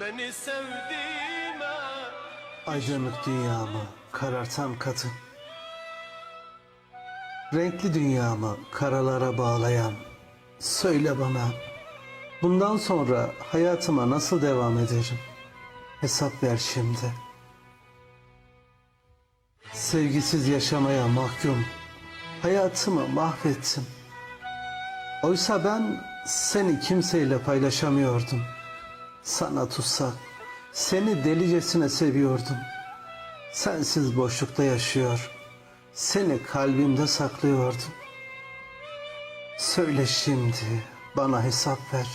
Seni sevdiğime Aydınlık dünyamı karartan kadın. Renkli dünyamı karalara bağlayan. Söyle bana. Bundan sonra hayatıma nasıl devam ederim? Hesap ver şimdi. Sevgisiz yaşamaya mahkum. Hayatımı mahvettim. Oysa ben seni kimseyle paylaşamıyordum. Sana tutsak, seni delicesine seviyordum. Sensiz boşlukta yaşıyor, seni kalbimde saklıyordum. Söyle şimdi, bana hesap ver.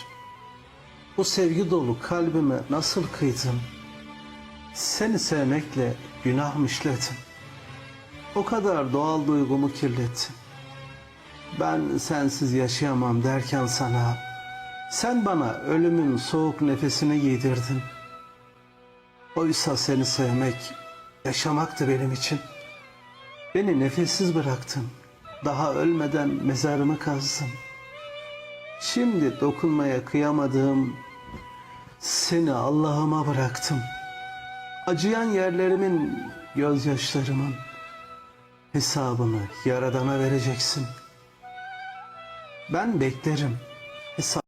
Bu sevgi dolu kalbime nasıl kıydın? Seni sevmekle günah işledim? O kadar doğal duygumu kirlettin. Ben sensiz yaşayamam derken sana, sen bana ölümün soğuk nefesini giydirdin. Oysa seni sevmek, yaşamaktı benim için. Beni nefessiz bıraktın. Daha ölmeden mezarımı kazdın. Şimdi dokunmaya kıyamadığım seni Allah'ıma bıraktım. Acıyan yerlerimin, gözyaşlarımın hesabını Yaradan'a vereceksin. Ben beklerim. Hesap